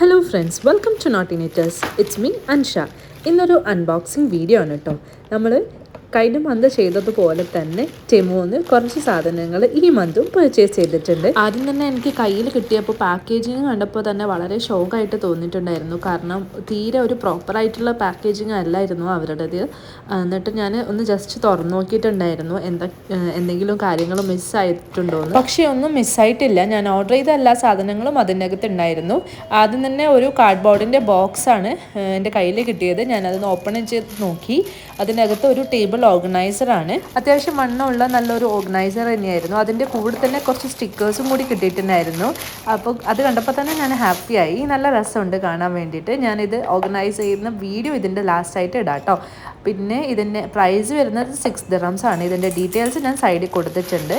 Hello friends welcome to നോട്ടിനേറ്റേഴ്സ് it's me Ansha ഇന്നൊരു unboxing video ആണ് കേട്ടോ. നമ്മൾ കഴിഞ്ഞ മന്ത് ചെയ്തതുപോലെ തന്നെ ടെമോന്ന് കുറച്ച് സാധനങ്ങൾ ഈ മന്തും പർച്ചേസ് ചെയ്തിട്ടുണ്ട്. ആദ്യം തന്നെ എനിക്ക് കയ്യിൽ കിട്ടിയപ്പോൾ പാക്കേജിങ് കണ്ടപ്പോൾ തന്നെ വളരെ ഷോക്കായിട്ട് തോന്നിയിട്ടുണ്ടായിരുന്നു. കാരണം തീരെ ഒരു പ്രോപ്പറായിട്ടുള്ള പാക്കേജിങ് അല്ലായിരുന്നു അവരുടേത്. എന്നിട്ട് ഞാൻ ഒന്ന് ജസ്റ്റ് തുറന്നു നോക്കിയിട്ടുണ്ടായിരുന്നു. എന്താ എന്തെങ്കിലും കാര്യങ്ങൾ മിസ്സായിട്ടുണ്ടോ എന്ന്. പക്ഷേ ഒന്നും മിസ്സായിട്ടില്ല ഞാൻ ഓർഡർ ചെയ്ത എല്ലാ സാധനങ്ങളും അതിനകത്ത് ഉണ്ടായിരുന്നു. ആദ്യം തന്നെ ഒരു കാർഡ് ബോർഡിന്റെ ബോക്സാണ് എന്റെ കയ്യിൽ കിട്ടിയത്. ഞാനതൊന്ന് ഓപ്പൺ ചെയ്ത് നോക്കി. അതിനകത്ത് ഒരു ടേബിൾ ഓർഗനൈസറാണ് അത്യാവശ്യം വണ്ണമുള്ള നല്ലൊരു ഓർഗനൈസർ തന്നെയായിരുന്നു. അതിന്റെ കൂടെ തന്നെ കുറച്ച് സ്റ്റിക്കേഴ്സും കൂടി കിട്ടിയിട്ടുണ്ടായിരുന്നു. അപ്പോൾ അത് കണ്ടപ്പോൾ തന്നെ ഞാൻ ഹാപ്പിയായി നല്ല രസമുണ്ട് കാണാൻ വേണ്ടിയിട്ട്. ഞാനിത് ഓർഗനൈസ് ചെയ്യുന്ന വീഡിയോ ഇതിന്റെ ലാസ്റ്റായിട്ട് ഇടാം കേട്ടോ പിന്നെ ഇതിന്റെ പ്രൈസ് വരുന്നത് സിക്സ് ദിറംസ് ആണ്. ഇതിന്റെ ഡീറ്റെയിൽസ് ഞാൻ സൈഡിൽ കൊടുത്തിട്ടുണ്ട്.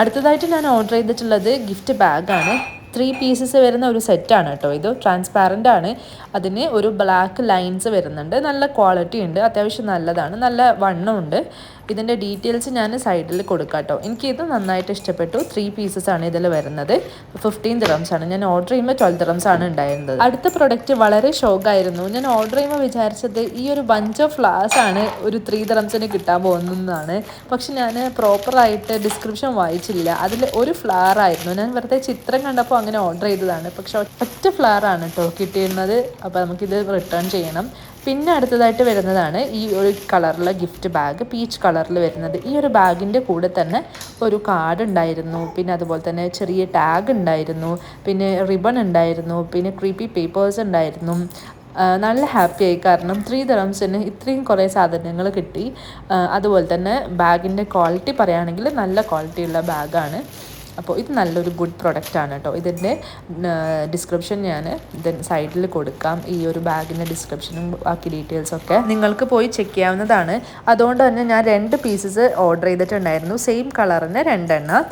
അടുത്തതായിട്ട് ഞാൻ ഓർഡർ ചെയ്തിട്ടുള്ളത് ഗിഫ്റ്റ് ബാഗാണ് ത്രീ പീസസ് വരുന്ന ഒരു സെറ്റാണ് കേട്ടോ. ഇത് ട്രാൻസ്പാരന്റ് ആണ്. അതിന് ഒരു ബ്ലാക്ക് ലൈൻസ് വരുന്നുണ്ട്. നല്ല ക്വാളിറ്റി ഉണ്ട്. അത്യാവശ്യം നല്ലതാണ്. നല്ല വണ്ണമുണ്ട്. ഇതിന്റെ ഡീറ്റെയിൽസ് ഞാൻ സൈഡിൽ കൊടുക്കാം കേട്ടോ. എനിക്ക് ഇത് നന്നായിട്ട് ഇഷ്ടപ്പെട്ടു. ത്രീ പീസസ് ആണ് ഇതിൽ വരുന്നത്. ഫിഫ്റ്റീൻ ദിറംസ് ആണ്. ഞാൻ ഓർഡർ ചെയ്യുമ്പോൾ ട്വൽവ് ദിറംസ് ആണ് ഉണ്ടായിരുന്നത്. അടുത്ത പ്രൊഡക്റ്റ് വളരെ ഷോക്കായിരുന്നു ഞാൻ ഓർഡർ ചെയ്യുമ്പോൾ വിചാരിച്ചത് ഈ ഒരു ബഞ്ച് ഓഫ് ഫ്ലവേഴ്സ് ആണ് ഒരു ത്രീ ദിറംസിന് കിട്ടാൻ പോകുന്നതാണ് പക്ഷെ ഞാൻ പ്രോപ്പറായിട്ട് ഡിസ്ക്രിപ്ഷൻ വായിച്ചില്ല. അതിൽ ഒരു ഫ്ലവർ ആയിരുന്നു. ഞാൻ വെറുതെ ചിത്രം കണ്ടപ്പോൾ അങ്ങനെ ഓർഡർ ചെയ്തതാണ്. പക്ഷെ ഒറ്റ ഫ്ലവർ ആണ് കേട്ടോ കിട്ടിയിരുന്നത്. അപ്പോൾ നമുക്കിത് റിട്ടേൺ ചെയ്യണം. പിന്നെ അടുത്തതായിട്ട് വരുന്നതാണ് ഈ ഒരു കളറിലെ ഗിഫ്റ്റ് ബാഗ് പീച്ച് കളറിൽ വരുന്നത്. ഈ ഒരു ബാഗിന്റെ കൂടെ തന്നെ ഒരു കാർഡ് ഉണ്ടായിരുന്നു. പിന്നെ അതുപോലെ തന്നെ ചെറിയ ടാഗ് ഉണ്ടായിരുന്നു. പിന്നെ റിബൺ ഉണ്ടായിരുന്നു. പിന്നെ ക്രീപ്പി പേപ്പേഴ്സ് ഉണ്ടായിരുന്നു. നല്ല ഹാപ്പിയായി കാരണം ത്രീ ദറംസിന് ഇത്രയും കുറേ സാധനങ്ങൾ കിട്ടി. അതുപോലെ തന്നെ ബാഗിന്റെ ക്വാളിറ്റി പറയുകയാണെങ്കിൽ നല്ല ക്വാളിറ്റിയുള്ള ബാഗാണ്. അപ്പോൾ ഇത് നല്ലൊരു ഗുഡ് പ്രൊഡക്റ്റ് ആണ് കേട്ടോ. ഇതിന്റെ ഡിസ്ക്രിപ്ഷൻ ഞാൻ ഇതിൻ സൈഡിൽ കൊടുക്കാം. ഈ ഒരു ബാഗിന്റെ ഡിസ്ക്രിപ്ഷനും ബാക്കി ഡീറ്റെയിൽസൊക്കെ നിങ്ങൾക്ക് പോയി ചെക്ക് ചെയ്യാവുന്നതാണ്. അതുകൊണ്ട് തന്നെ ഞാൻ രണ്ട് പീസസ് ഓർഡർ ചെയ്തിട്ടുണ്ടായിരുന്നു. സെയിം കളറിന് രണ്ടെണ്ണം.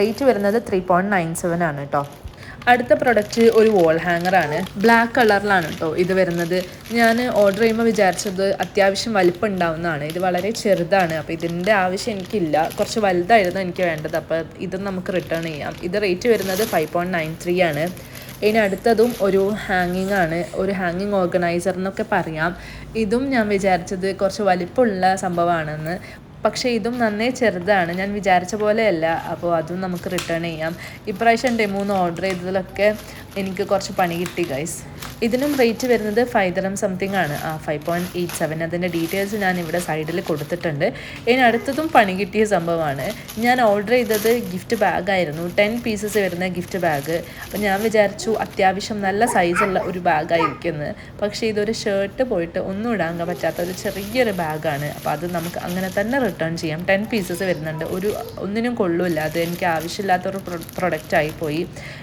റേറ്റ് വരുന്നത് ത്രീ പോയിന്റ് നയൻ സെവൻ ആണ് കേട്ടോ. അടുത്ത പ്രൊഡക്റ്റ് ഒരു വോൾ ഹാങ്ങറാണ് ബ്ലാക്ക് കളറിലാണ് കേട്ടോ ഇത് വരുന്നത്. ഞാൻ ഓർഡർ ചെയ്യുമ്പോൾ വിചാരിച്ചത് അത്യാവശ്യം വലിപ്പം ഉണ്ടാവുന്നതാണ് ഇത് വളരെ ചെറുതാണ്. അപ്പോൾ ഇതിന്റെ ആവശ്യം എനിക്കില്ല. കുറച്ച് വലുതായിരുന്നു എനിക്ക് വേണ്ടത്. അപ്പോൾ ഇത് നമുക്ക് റിട്ടേൺ ചെയ്യാം. ഇത് റേറ്റ് വരുന്നത് ഫൈവ് പോയിന്റ് നയൻ ത്രീ ആണ്. ഇനി അടുത്തതും ഒരു ഹാങ്ങിങ് ആണ്. ഒരു ഹാങ്ങിങ് ഓർഗനൈസർ എന്നൊക്കെ പറയാം. ഇതും ഞാൻ വിചാരിച്ചത് കുറച്ച് വലിപ്പമുള്ള സംഭവമാണെന്ന്. പക്ഷേ ഇതും നന്നേ ചെറുതാണ്. ഞാൻ വിചാരിച്ച പോലെയല്ല. അപ്പോൾ അതും നമുക്ക് റിട്ടേൺ ചെയ്യാം. ഇപ്രാവശ്യം ഡെമൂന്ന് ഓർഡർ ചെയ്തതിലൊക്കെ എനിക്ക് കുറച്ച് പണി കിട്ടി ഗൈസ് ഇതിനും റേറ്റ് വരുന്നത് ഫൈവ് ദറം സംതിങ് ആണ്. ആ ഫൈവ് പോയിന്റ് എയ്റ്റ് സെവൻ അതിന്റെ ഡീറ്റെയിൽസ് ഞാൻ ഇവിടെ സൈഡിൽ കൊടുത്തിട്ടുണ്ട്. ഇനി അടുത്തതും പണി കിട്ടിയ സംഭവമാണ്. ഞാൻ ഓർഡർ ചെയ്തത് ഗിഫ്റ്റ് ബാഗായിരുന്നു ടെൻ പീസസ് വരുന്ന ഗിഫ്റ്റ് ബാഗ് അപ്പോൾ ഞാൻ വിചാരിച്ചു അത്യാവശ്യം നല്ല സൈസുള്ള ഒരു ബാഗായിരിക്കുന്നത് പക്ഷേ ഇതൊരു ഷർട്ട് പോയിട്ട് ഒന്നും ഇടാൻ പറ്റാത്ത ഒരു ചെറിയൊരു ബാഗാണ് അപ്പോൾ അത് നമുക്ക് അങ്ങനെ തന്നെ റിട്ടേൺ ചെയ്യാം. ടെൻ പീസസ് വരുന്നുണ്ട്. ഒരു ഒന്നിനും കൊള്ളില്ല. അത് എനിക്ക് ആവശ്യമില്ലാത്തൊരു പ്രൊഡക്റ്റ് ആയിപ്പോയി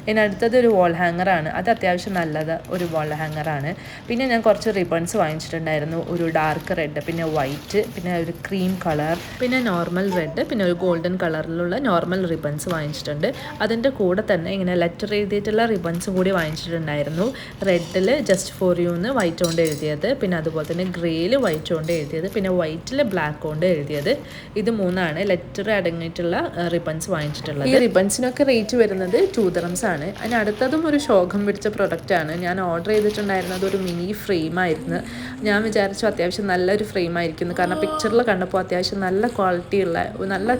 ഇനി അടുത്തത് ഒരു വാൾ ഹാങ്ങറാണ് അത് അത്യാവശ്യം നല്ലത്. ഒരു വാൾ ഹാങ്ങറാണ് പിന്നെ ഞാൻ കുറച്ച് റിബൺസ് വാങ്ങിച്ചിട്ടുണ്ടായിരുന്നു. ഒരു ഡാർക്ക് റെഡ് പിന്നെ വൈറ്റ് പിന്നെ ഒരു ക്രീം കളർ പിന്നെ നോർമൽ റെഡ് പിന്നെ ഒരു ഗോൾഡൻ കളറിലുള്ള നോർമൽ റിബൺസ് വാങ്ങിച്ചിട്ടുണ്ട്. അതിന്റെ കൂടെ തന്നെ ഇങ്ങനെ ലെറ്റർ എഴുതിയിട്ടുള്ള റിബൺസും കൂടി വാങ്ങിച്ചിട്ടുണ്ടായിരുന്നു. റെഡിൽ ജസ്റ്റ് ഫോർ യു എന്ന് വൈറ്റ് കൊണ്ട് എഴുതിയത്. പിന്നെ അതുപോലെ തന്നെ ഗ്രേയിൽ വൈറ്റ് കൊണ്ട് എഴുതിയത്. പിന്നെ വൈറ്റിൽ ബ്ലാക്ക് കൊണ്ട് എഴുതിയത്. ഇത് മൂന്നാണ് ലെറ്റർ അടങ്ങിയിട്ടുള്ള റിബൺസ് വാങ്ങിച്ചിട്ടുള്ളത്. ഈ റിബൺസിനൊക്കെ റേറ്റ് വരുന്നത് ടൂ ദറംസ് ആണ്. അതിന് അടുത്തതും ഒരു ശോകം പിടിച്ച പ്രൊഡക്റ്റാണ് ഞാൻ ഓർഡർ ചെയ്തിട്ടുണ്ടായിരുന്നത് അതൊരു മിനി ഫ്രെയിമായിരുന്നു ഞാൻ വിചാരിച്ചു അത്യാവശ്യം നല്ലൊരു ഫ്രെയിം ആയിരിക്കും കാരണം പിക്ചറിൽ കണ്ടപ്പോൾ അത്യാവശ്യം നല്ല ക്വാളിറ്റിയുള്ള നല്ല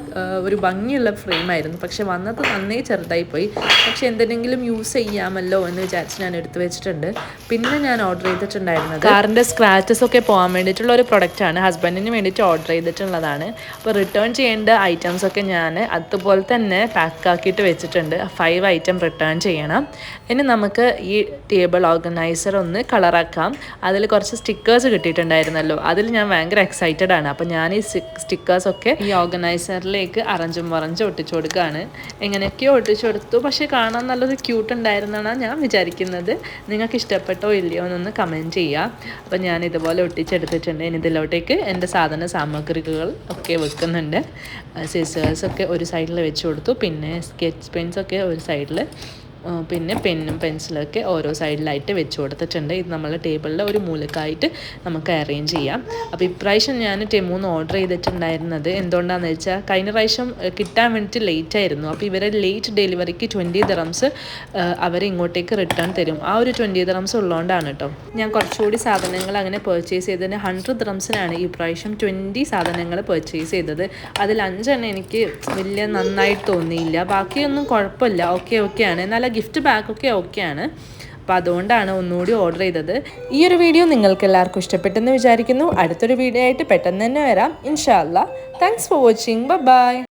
ഒരു ഭംഗിയുള്ള ഫ്രെയിമായിരുന്നു പക്ഷെ വന്നത് നന്നേ ചെറുതായി പോയി. പക്ഷെ എന്തെങ്കിലും യൂസ് ചെയ്യാമല്ലോ എന്ന് വിചാരിച്ച് ഞാൻ എടുത്തു വെച്ചിട്ടുണ്ട്. പിന്നെ ഞാൻ ഓർഡർ ചെയ്തിട്ടുണ്ടായിരുന്നത് കാറിന്റെ സ്ക്രാച്ചസ് ഒക്കെ പോകാൻ വേണ്ടിയിട്ടുള്ള ഒരു പ്രൊഡക്റ്റാണ് ഹസ്ബൻഡിന് വേണ്ടിയിട്ട് ഓർഡർ ചെയ്തിട്ടുള്ളതാണ്. അപ്പോൾ റിട്ടേൺ ചെയ്യേണ്ട ഐറ്റംസ് ഒക്കെ ഞാൻ അതുപോലെ തന്നെ പാക്ക് ആക്കിയിട്ട് വെച്ചിട്ടുണ്ട്. ഫൈവ് ഐറ്റം റിട്ടേൺ ചെയ്യണം. ഇനി നമുക്ക് ഈ ടേബിൾ ഓർഗനൈസർ ഒന്ന് കളറാക്കാം. അതിൽ കുറച്ച് സ്റ്റിക്കേഴ്സ് കിട്ടിയിട്ടുണ്ടായിരുന്നല്ലോ. അതിൽ ഞാൻ ഭയങ്കര എക്സൈറ്റഡ് ആണ്. അപ്പോൾ ഞാൻ ഈ സ്റ്റിക്കേഴ്സൊക്കെ ഈ ഓർഗനൈസറിലേക്ക് അറഞ്ചും മറഞ്ചും ഒട്ടിച്ചു കൊടുക്കുകയാണ് എങ്ങനെയൊക്കെയോ ഒട്ടിച്ചു കൊടുത്തു. പക്ഷേ കാണാൻ നല്ലൊരു ക്യൂട്ട് ഉണ്ടായിരുന്നാണ് ഞാൻ വിചാരിക്കുന്നത്. നിങ്ങൾക്ക് ഇഷ്ടപ്പെട്ടോ ഇല്ലയോ എന്നൊന്ന് കമന്റ് ചെയ്യുക അപ്പോൾ ഞാൻ ഇതുപോലെ ഒട്ടിച്ചെടുത്തിട്ടുണ്ട്. ഇനി ഇതിലോട്ടേക്ക് എന്റെ സാധന സാമഗ്രികൾ ഒക്കെ വെക്കുന്നുണ്ട്. സിസേഴ്സൊക്കെ ഒരു സൈഡിൽ വെച്ച് കൊടുത്തു. പിന്നെ സ്കെച്ച് പെൻസൊക്കെ ഒരു സൈഡിൽ പിന്നെ പെന്നും പെൻസിലൊക്കെ ഓരോ സൈഡിലായിട്ട് വെച്ച് കൊടുത്തിട്ടുണ്ട്. ഇത് നമ്മൾ ടേബിളിലെ ഒരു മൂലക്കായിട്ട് നമുക്ക് അറേഞ്ച് ചെയ്യാം. അപ്പോൾ ഇപ്രാവശ്യം ഞാൻ ടെമൂന്ന് ഓർഡർ ചെയ്തിട്ടുണ്ടായിരുന്നത് എന്തുകൊണ്ടാണെന്ന് വെച്ചാൽ കഴിഞ്ഞ പ്രാവശ്യം കിട്ടാൻ വേണ്ടിയിട്ട് ലേറ്റ് ആയിരുന്നു. അപ്പോൾ ഇവരെ ലേറ്റ് ഡെലിവറിക്ക് ട്വന്റി ദിറംസ് അവർ ഇങ്ങോട്ടേക്ക് റിട്ടേൺ തരും. ആ ഒരു ട്വന്റി ദിറംസ് ഉള്ളതുകൊണ്ടാണ് കേട്ടോ ഞാൻ കുറച്ചുകൂടി സാധനങ്ങൾ അങ്ങനെ പർച്ചേസ് ചെയ്തതിന് ഹൺഡ്രഡ് ദിറംസിനാണ് ഈ പ്രാവശ്യം ട്വന്റി സാധനങ്ങൾ പർച്ചേസ് ചെയ്തത്. അതിൽ അഞ്ചെണ്ണം എനിക്ക് വലിയ നന്നായിട്ട് തോന്നിയില്ല. ബാക്കിയൊന്നും കുഴപ്പമില്ല. ഓക്കെ ഓക്കെയാണ് ആ ഗിഫ്റ്റ് ബാഗൊക്കെ ഓക്കെയാണ് അപ്പോൾ അതുകൊണ്ടാണ് ഒന്നുകൂടി ഓർഡർ ചെയ്തത്. ഈ ഒരു വീഡിയോ നിങ്ങൾക്ക് എല്ലാവർക്കും ഇഷ്ടപ്പെട്ടെന്ന് വിചാരിക്കുന്നു. അടുത്തൊരു വീഡിയോ ആയിട്ട് പെട്ടെന്ന് തന്നെ വരാം. ഇൻഷാല്ല താങ്ക്സ് ഫോർ വാച്ചിങ് ബൈ